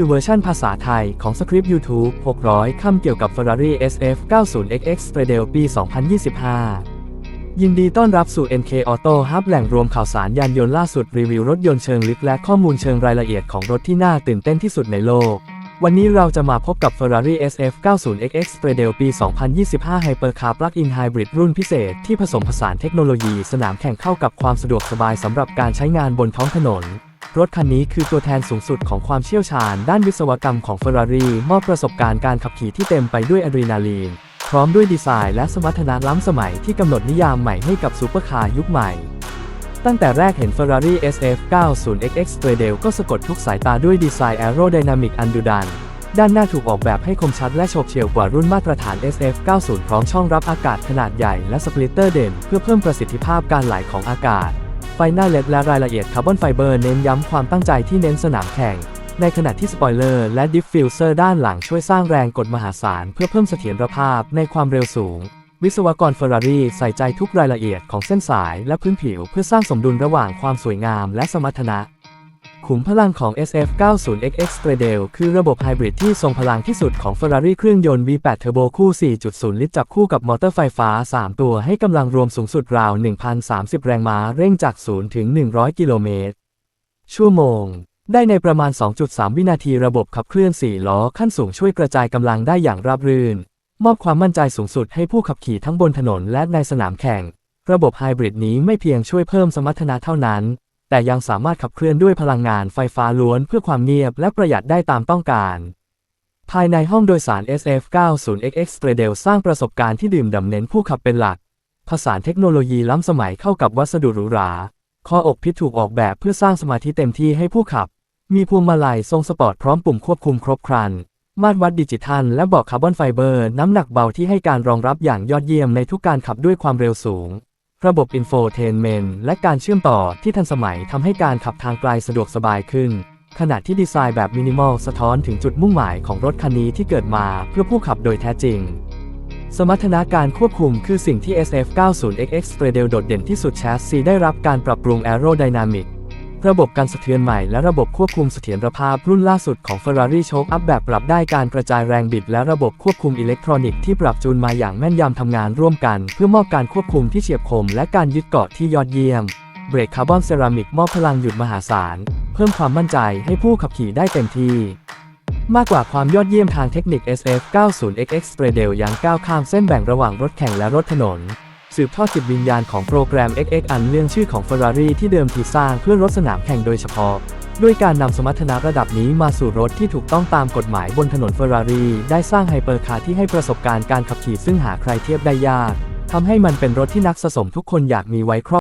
คือเวอร์ชั่นภาษาไทยของสคริปต์ YouTube 600 คำเกี่ยวกับ Ferrari SF 90XX Stradale ปี 2025 ยินดีต้อนรับสู่ NK Auto Hub แหล่งรวมข่าวสารยานยนต์ล่าสุดรีวิวรถยนต์เชิงลึกและข้อมูลเชิงรายละเอียดของรถที่น่าตื่นเต้นที่สุดในโลก วันนี้เราจะมาพบกับ Ferrari SF 90XX Stradale ปี 2025 Hypercar Plug-in Hybrid รุ่นพิเศษที่ผสมผสานเทคโนโลยีสนามแข่งเข้ากับความสะดวกสบายสำหรับการใช้งานบนท้องถนน รถคันนี้คือตัวแทนสูงสุดของความเชี่ยวชาญด้านวิศวกรรมของ Ferrari มอบประสบการณ์การขับขี่ที่เต็มไปด้วยอะดรีนาลีน พร้อมด้วยดีไซน์และสมรรถนะล้ำสมัยที่กำหนดนิยามใหม่ให้กับซูเปอร์คาร์ยุคใหม่ ตั้งแต่แรกเห็น Ferrari SF 90XX Stradale ก็สะกดทุกสายตาด้วยดีไซน์แอโรไดนามิกอันดุดัน ด้านหน้าถูกออกแบบให้คมชัดและโฉบเฉี่ยวกว่ารุ่นมาตรฐาน SF 90 พร้อมช่องรับอากาศขนาดใหญ่และสปลิตเตอร์เด่นเพื่อเพิ่มประสิทธิภาพการไหลของอากาศ ไฟหน้าเล็ดและรายละเอียดคาร์บอนไฟเบอร์เน้นย้ำความตั้งใจที่เน้นสนามแข่ง ในขณะที่สปอยเลอร์และดิฟฟิวเซอร์ด้านหลังช่วยสร้างแรงกดมหาศาลเพื่อเพิ่มเสถียรภาพในความเร็วสูง วิศวกรเฟอร์รารี่ใส่ใจทุกรายละเอียดของเส้นสายและพื้นผิวเพื่อสร้างสมดุลระหว่างความสวยงามและสมรรถนะ ขุมพลังของ SF 90XX Stradale คือระบบไฮบริดที่ทรงพลังที่สุดของ Ferrari เครื่องยนต์ V8 Turbo คู่ 4.0 ลิตรจับคู่กับมอเตอร์ไฟฟ้า 3 ตัวให้กำลังรวมสูงสุดราว 1,030 แรงม้าเร่งจาก 0 ถึง 100 กิโลเมตร ชั่วโมง ได้ในประมาณ 2.3 วินาทีระบบขับเคลื่อน 4 ล้อขั้นสูงช่วยกระจายกำลังได้อย่างราบรื่น มอบความมั่นใจสูงสุดให้ผู้ขับขี่ทั้งบนถนนและในสนามแข่ง ระบบไฮบริดนี้ไม่เพียงช่วยเพิ่มสมรรถนะเท่านั้น แต่ยังสามารถขับเคลื่อนด้วยพลังงานไฟฟ้าล้วนเพื่อความเงียบและประหยัดได้ตามต้องการ ภายในห้องโดยสาร SF 90XX Stradale สร้างประสบการณ์ที่ดื่มด่ำเน้นผู้ขับเป็นหลัก ผสานเทคโนโลยีล้ำสมัยเข้ากับวัสดุหรูหราคออกพิษถูกออกแบบเพื่อสร้างสมาธิเต็มที่ให้ผู้ขับ มีพวงมาลัยทรงสปอร์ตพร้อมปุ่มควบคุมครบครัน มาตรวัดดิจิทัล และเบอกคาร์บอนไฟเบอร์ น้ำหนักเบาที่ให้การรองรับอย่างยอดเยี่ยมในทุกการขับด้วยความเร็วสูง ระบบอินโฟเทนเมนต์และการเชื่อมต่อที่ทันสมัยทำให้การขับทางไกลสะดวกสบายขึ้น ขณะที่ดีไซน์แบบมินิมอลสะท้อนถึงจุดมุ่งหมายของรถคันนี้ที่เกิดมาเพื่อผู้ขับโดยแท้จริง สมรรถนะการควบคุมคือสิ่งที่ SF 90XX s t r a d e l โดดเด่นที่สุดแชสซีได้รับการปรับปรุง Aerodynamic ระบบการสะเทือนใหม่และระบบควบคุมเสถียรภาพรุ่นล่าสุดของ Ferrari Choke Up แบบปรับได้การกระจายแรงบิด และระบบควบคุมอิเล็กทรอนิกส์ที่ปรับจูนมาอย่างแม่นยำทำงานร่วมกัน เพื่อมอบการควบคุมที่เฉียบคม และการยึดเกาะที่ยอดเยี่ยม เบรกคาร์บอนเซรามิกมอบพลังหยุดมหาศาล เพิ่มความมั่นใจให้ผู้ขับขี่ได้เต็มที่มากกว่าความยอดเยี่ยมทางเทคนิค SF 90XX Stradale ยังก้าวข้ามเส้นแบ่งระหว่างรถแข่งและรถถนน สืบทอดจิตวิญญาณของโปรแกรม XX อันเรื่องชื่อของ Ferrari ที่เดิมทีสร้างเพื่อรถสนามแข่งโดยเฉพาะ ด้วยการนำสมรรถนะระดับนี้มาสู่รถที่ถูกต้องตามกฎหมายบนถนน Ferrari ได้สร้างไฮเปอร์คาร์ที่ให้ประสบการณ์การขับขี่ซึ่งหาใครเทียบได้ยากทำให้มันเป็นรถที่นักสะสมทุกคนอยากมีไว้ครอบ